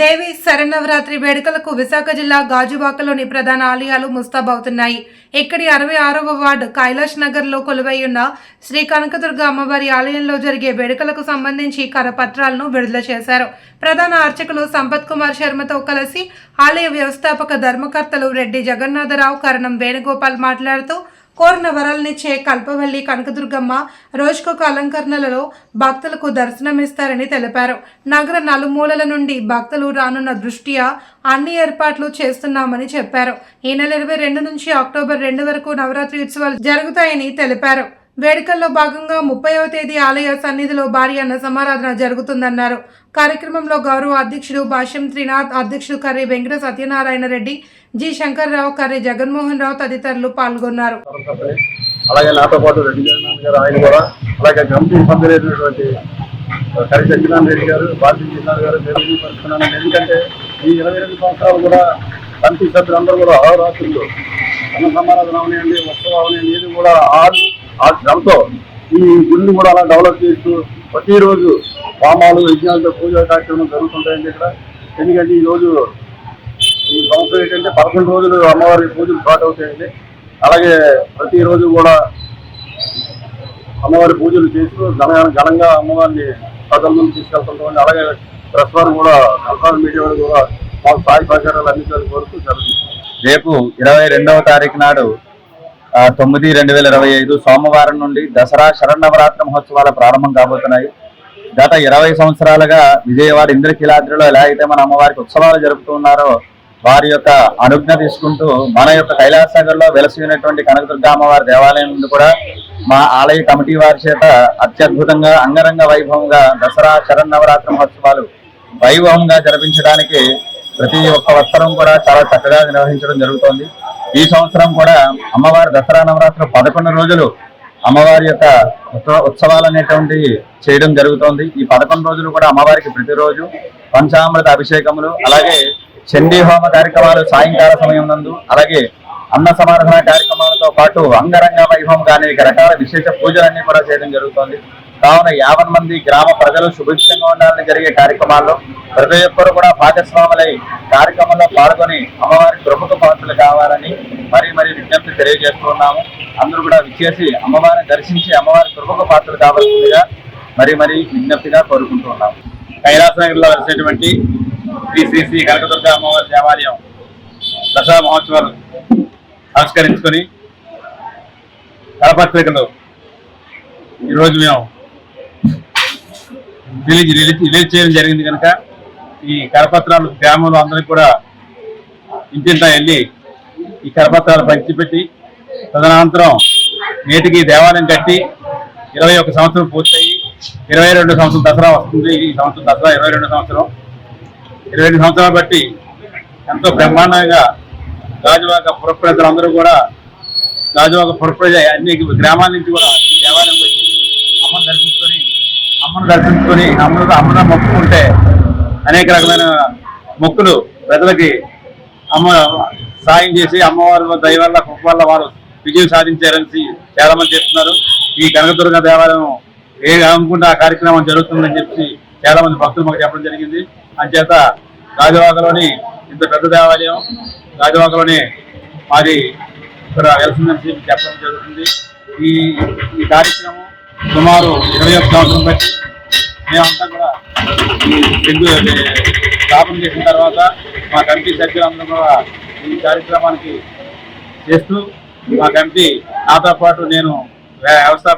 దేవి శరన్నవరాత్రి వేడుకలకు విశాఖ జిల్లా గాజువాకలోని ప్రధాన ఆలయాలు ముస్తాబవుతున్నాయి. ఇక్కడి అరవై ఆరవ వార్డు కైలాష్ నగర్లో కొలువైయున్న శ్రీ కనకదుర్గ అమ్మవారి ఆలయంలో జరిగే వేడుకలకు సంబంధించి కరపత్రాలను విడుదల చేశారు. ప్రధాన అర్చకులు సంపత్ కుమార్ శర్మతో కలిసి ఆలయ వ్యవస్థాపక ధర్మకర్తలు రెడ్డి జగన్నాథరావు కరణం వేణుగోపాల్ మాట్లాడుతూ కోరిన వరాలనిచ్చే కల్పవల్లి కనకదుర్గమ్మ రోజుకొక అలంకరణలలో భక్తులకు దర్శనమిస్తారని తెలిపారు. నగర నలుమూలల నుండి భక్తులు రానున్న దృష్ట్యా అన్ని ఏర్పాట్లు చేస్తున్నామని చెప్పారు. ఈ నెల ఇరవై రెండు నుంచి అక్టోబర్ రెండు వరకు నవరాత్రి ఉత్సవాలు జరుగుతాయని తెలిపారు. వేడుకల్లో భాగంగా ముప్పైవ తేదీ ఆలయ సన్నిధిలో భారీ అన్న సమారాధన జరుగుతుందన్నారు. కార్యక్రమంలో గౌరవ అధ్యక్షుడు భాష్యం త్రినాథ్ అధ్యక్షుడు కర్రీ వెంకట సత్యనారాయణ రెడ్డి జి. శంకర్రావు కర్రి జగన్మోహన్ రావు తదితరులు పాల్గొన్నారు. అలాగే నాతో పాటు రెడ్డి జగన్నాథ్ గారు ఆయన కూడా. అలాగే కమిటీ సభ్యులైనటువంటి కరి సత్యనారాయణ రెడ్డి గారు భారతీయ జగన్నాథ్ గారు తెలియపరుస్తున్నాను ఎందుకంటే ఈ ఇరవై రెండు సంవత్సరాలు కూడా కమిటీ సభ్యులందరూ కూడా అహోరాత్రులు. అన్న సమారాధన అవనివ్వండి ఉత్సవం అవనివ్వండి ఇది కూడా ఆరు ఆ శ్రమతో ఈ గుడిని కూడా అలా డెవలప్ చేస్తూ ప్రతిరోజు హోమాలు యజ్ఞాలతో పూజా కార్యక్రమం జరుగుతుంటాయండి ఇక్కడ. ఎందుకంటే ఈ రోజు ఈ సంవత్సరం ఏంటంటే పదకొండు రోజులు అమ్మవారి పూజలు స్టార్ట్ అవుతాయండి. అలాగే ప్రతిరోజు కూడా అమ్మవారి పూజలు చేస్తూ ఘన ఘనంగా అమ్మవారిని ప్రజల ముందు తీసుకెళ్తుంటామండి. అలాగే ప్రెస్ వారు కూడా ఎలక్ట్రానిక్ మీడియా వారు కూడా మాకు సహాయ సహకారాలు అందించాలని కోరుతూ జరుగుతుంది రేపు ఇరవై రెండవ తారీఖు నాడు తొమ్మిది రెండు వేల ఇరవై ఐదు సోమవారం నుండి దసరా శరణవరాత్రి మహోత్సవాలు ప్రారంభం కాబోతున్నాయి. గత ఇరవై సంవత్సరాలుగా విజయవాడ ఇంద్రకీలాద్రిలో ఎలా అయితే మన అమ్మవారికి ఉత్సవాలు జరుపుతున్నారో వారి యొక్క అనుజ్ఞ తీసుకుంటూ మన యొక్క కైలాసనగర్లో వెలసి ఉన్నటువంటి కనకదుర్గ అమ్మవారి దేవాలయం నుండి కూడా మా ఆలయ కమిటీ వారి చేత అత్యద్భుతంగా అంగరంగ వైభవంగా దసరా శరన్నవరాత్రి మహోత్సవాలు వైభవంగా జరిపించడానికి ప్రతి ఒక్క వత్సరం కూడా చాలా చక్కగా నిర్వహించడం జరుగుతోంది. ఈ సంవత్సరం కూడా అమ్మవారి దసరా నవరాత్రులు పదకొండు రోజులు అమ్మవారి యొక్క ఉత్సవ- ఉత్సవాలు అనేటువంటివి చేయడం జరుగుతోంది. ఈ పదకొండు రోజులు కూడా అమ్మవారికి ప్రతిరోజు పంచామృత అభిషేకములు అలాగే చండీ హోమ కార్యక్రమాలు సాయంకాల సమయం నందు అలాగే అన్న సమారాధన కార్యక్రమాలతో పాటు అంగరంగ వైభవంగా అనేక రకాల విశేష పూజలన్నీ కూడా చేయడం జరుగుతోంది. కావున యాభై మంది గ్రామ ప్రజలు సుభిక్షంగా ఉండాలని జరిగే కార్యక్రమాల్లో ప్రతి ఒక్కరు కూడా భాగస్వాములై కార్యక్రమంలో పాల్గొని అమ్మవారి ప్రముఖ పాత్రలు కావాలని మరి మరి విజ్ఞప్తి తెలియజేస్తున్నాము అందరూ కూడా విచ్చేసి అమ్మవారిని దర్శించి అమ్మవారి ప్రముఖ పాత్రలు కావాల్సిందిగా మరి మరి విజ్ఞప్తిగా కోరుకుంటున్నాము కైలాసనగర్లో వెలిసినటువంటి శ్రీ శ్రీ శ్రీ కనకదుర్గ అమ్మవారి దేవాలయం దసరా మహోత్సవాలు ఆవిష్కరించుకొని కరపత్రికలు ఈరోజు మేము రిలీజ్ రిలీజ్ రిలీజ్ చేయడం జరిగింది కనుక ఈ కరపత్రాలు గ్రామంలో అందరికి కూడా ఇంటింటా వెళ్ళి ఈ కరపత్రాలు పంచిపెట్టి తదనంతరం నేటికి దేవాలయం కట్టి ఇరవై ఒక సంవత్సరం పూర్తయి ఇరవై రెండు సంవత్సరం దసరా వస్తుంది. ఈ సంవత్సరం దసరా ఇరవై రెండు సంవత్సరం. ఇరవై రెండు సంవత్సరాలు బట్టి ఎంతో బ్రహ్మాండంగా గాజువాక పుర అందరూ కూడా గాజువాక పురప్రజ అన్ని గ్రామాల నుంచి కూడా ఈ దేవాలయం వచ్చి అమ్మను దర్శించుకొని అమ్మను దర్శించుకొని అమ్మను మొక్కు మొక్కుకుంటే అనేక రకమైన మొక్కులు ప్రజలకి అమ్మ సాయం చేసి అమ్మవారి దయ వల్ల కృప వల్ల వారు విజయం సాధించారని చాలా మంది చెప్తున్నారు. ఈ కనకదుర్గ దేవాలయం ఏ అనుకుంటే ఆ కార్యక్రమం జరుగుతుందని చెప్పి చాలా మంది భక్తులు మాకు చెప్పడం జరిగింది. అంచేత గాజువాకలోని ఇంత పెద్ద దేవాలయం రాజవాకలోనే మాది ఇక్కడ వెళ్తుందని చెప్పి చెప్పడం జరుగుతుంది. ఈ ఈ కార్యక్రమం సుమారు ఇరవై ఒక్క సంవత్సరం బట్టి మేమంతా కూడా ఈ స్థాపన చేసిన తర్వాత మా కమిటీ సభ్యులందరూ కూడా ఈ కార్యక్రమానికి చేస్తూ మా కమిటీ నాతో పాటు నేను వ్యవస్థాపక